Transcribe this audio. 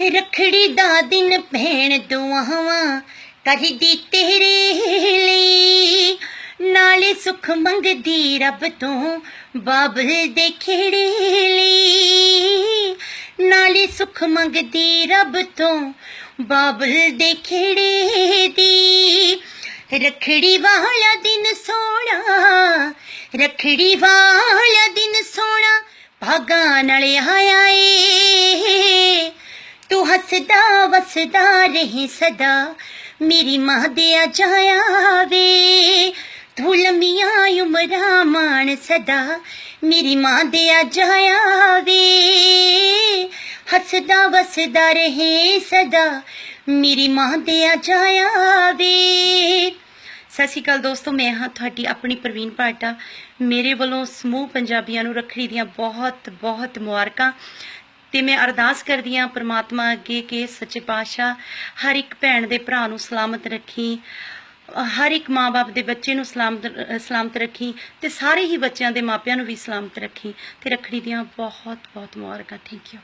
ਰਖੜੀ ਦਾ ਦਿਨ ਭੈਣ ਦੁਆਵਾਂ ਕਰਦੀ ਤੇਰੇ ਲਈ। ਨਾਲੇ ਸੁਖ ਮੰਗਦੀ ਰੱਬ ਤੋਂ ਬਾਬਲ ਦੇ ਖੇੜੇ ਲਈ। ਨਾਲੇ ਸੁਖ ਮੰਗਦੀ ਰੱਬ ਤੋਂ ਬਾਬਲ ਦੇ ਖੇੜੇ ਦੀ। ਰਖੜੀ ਵਾਲਾ ਦਿਨ ਸੋਹਣਾ, ਰਖੜੀ ਵਾਲਾ ਦਿਨ ਸੋਹਣਾ, ਭਾਗਾਂ ਨਾਲ ਆਇਆ ਏ। ਤੂੰ ਵਸਦਾ ਰਹੇ ਸਦਾ। ਮੇਰੀ ਮਾਂ ਦੇ ਆ ਜਾਇਆ ਵੇ ਤੂੰ ਲੰਮੀਆਂ ਉਮਰਾਂ ਮਾਣ ਸਦਾ। ਮੇਰੀ ਮਾਂ ਦੇ ਆ ਜਾਇਆ ਵੇ ਹੱਸਦਾ, ਵਸਦਾ ਰਹੇ ਸਦਾ। ਮੇਰੀ ਮਾਂ ਦੇ ਆ ਜਾਇਆ ਵੇ ਸਤਿ ਸ਼੍ਰੀ ਅਕਾਲ ਦੋਸਤੋ, ਮੈਂ ਹਾਂ ਤੁਹਾਡੀ ਆਪਣੀ ਪ੍ਰਵੀਨ ਪਾਟਾ। ਮੇਰੇ ਵੱਲੋਂ ਸਮੂਹ ਪੰਜਾਬੀਆਂ ਨੂੰ ਰੱਖੜੀ ਦੀਆਂ ਬਹੁਤ ਬਹੁਤ ਮੁਬਾਰਕਾਂ। ਤੇ ਮੈਂ ਅਰਦਾਸ ਕਰਦੀ ਹਾਂ ਪ੍ਰਮਾਤਮਾ ਅੱਗੇ ਕਿ ਸੱਚੇ ਪਾਤਸ਼ਾਹ ਹਰ ਇੱਕ ਭੈਣ ਦੇ ਭਰਾ ਨੂੰ ਸਲਾਮਤ ਰੱਖੀ, ਹਰ ਇੱਕ ਮਾਂ-ਬਾਪ ਦੇ ਬੱਚੇ ਨੂੰ ਸਲਾਮਤ ਸਲਾਮਤ ਰੱਖੀ ਤੇ ਸਾਰੇ ਹੀ ਬੱਚਿਆਂ ਦੇ ਮਾਪਿਆਂ ਨੂੰ ਵੀ ਸਲਾਮਤ ਰੱਖੀ ਤੇ ਰੱਖੜੀ ਦੀਆਂ ਬਹੁਤ ਬਹੁਤ ਮੁਬਾਰਕਾਂ। Thank you